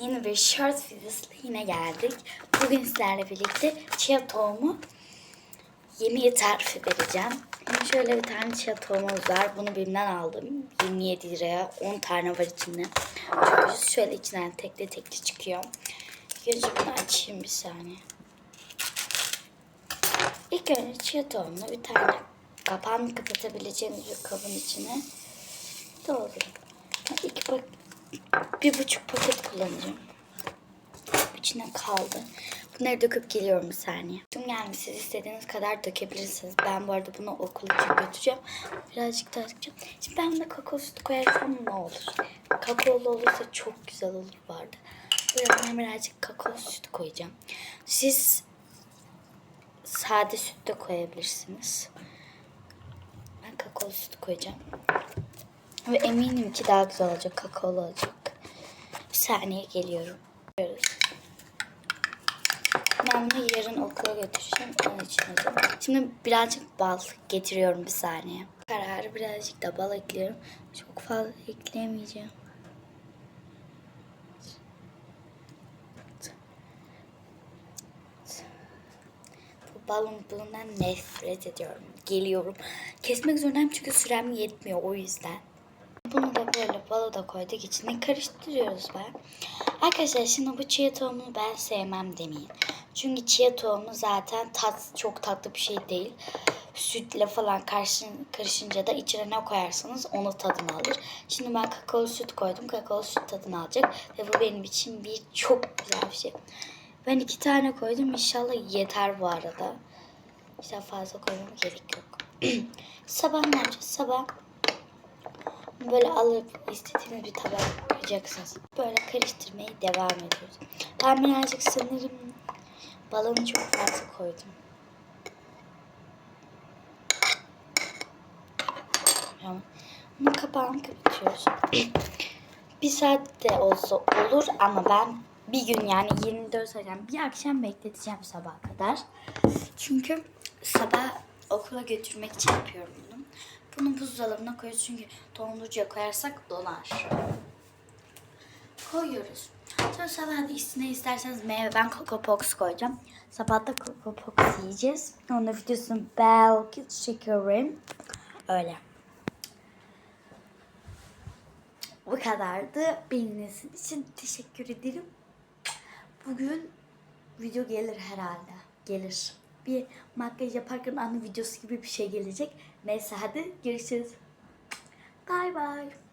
yeni bir short videosuyla yine geldik. Bugün sizlerle birlikte chia tohumu yeni tarifi vereceğim. Şimdi şöyle bir tane chia tohumumuz var. Bunu birinden aldım. 27 liraya 10 tane var içinde. Çok ucuz. Şöyle içinden tekli tekli çıkıyor. Gözü bunu açayım bir saniye. İlk önce chia tohumunu bir tane kapağını kapatabileceğiniz bir kabın içine doldurun. İki pak bir buçuk paket kullanacağım. İçine kaldı. Bunları döküp geliyorum bir saniye. Tüm yani siz istediğiniz kadar dökebilirsiniz. Ben bu arada bunu okula için götüreceğim. Birazcık daha dökeceğim. Şimdi ben de kakao sütü koyarsam ne olur? Kakaolu olursa çok güzel olur bu arada. Buraya birazcık kakao sütü koyacağım. Siz sade süt de koyabilirsiniz. Ben kakao sütü koyacağım. Ve eminim ki daha güzel olacak. Kakaolu olacak. Saniye geliyorum. Ben bunu yarın okula götüreceğim. Onun için özel. Şimdi birazcık bal getiriyorum bir saniye. Kararı birazcık da bal ekliyorum. Çok fazla ekleyemeyeceğim. Bu balonluğundan nefret ediyorum. Geliyorum. Kesmek zorundayım çünkü sürem yetmiyor o yüzden. Böyle balı da koyduk içine karıştırıyoruz ben. Arkadaşlar şimdi bu chia tohumunu ben sevmem demeyin. Çünkü chia tohumu zaten tat çok tatlı bir şey değil. Sütle falan karışın, karışınca da içine ne koyarsanız onu tadını alır. Şimdi ben kakao süt koydum. Kakao süt tadını alacak. Ve bu benim için bir çok güzel bir şey. Ben iki tane koydum. İnşallah yeter bu arada. İşte fazla koymama gerek yok. Sabah ne yapacağız? Sabah Böyle alıp istediğiniz bir tabağa koyacaksınız. Böyle karıştırmaya devam ediyoruz. Ben birazcık sanırım balonu çok fazla koydum. Tamam. Bunun kapağını kapatıyoruz. bir saat de olsa olur ama ben bir gün yani 24 saat yani bir akşam bekleteceğim sabaha kadar. Çünkü sabah okula götürmek için yapıyorum bunu. Bunu buzdolabına koyuyoruz çünkü dondurucuya koyarsak donar. Koyuyoruz. Sonra sabah da üstüne isterseniz meyve ben Coco Pox koyacağım. Sabah da Coco Pox yiyeceğiz. Onun videosunu belki çekerim. Öyle. Bu kadardı. Bildiğiniz için teşekkür ederim. Bugün video gelir herhalde. Gelir. Bir makyaj yaparken anı videosu gibi bir şey gelecek. Neyse hadi görüşürüz. Bye bye.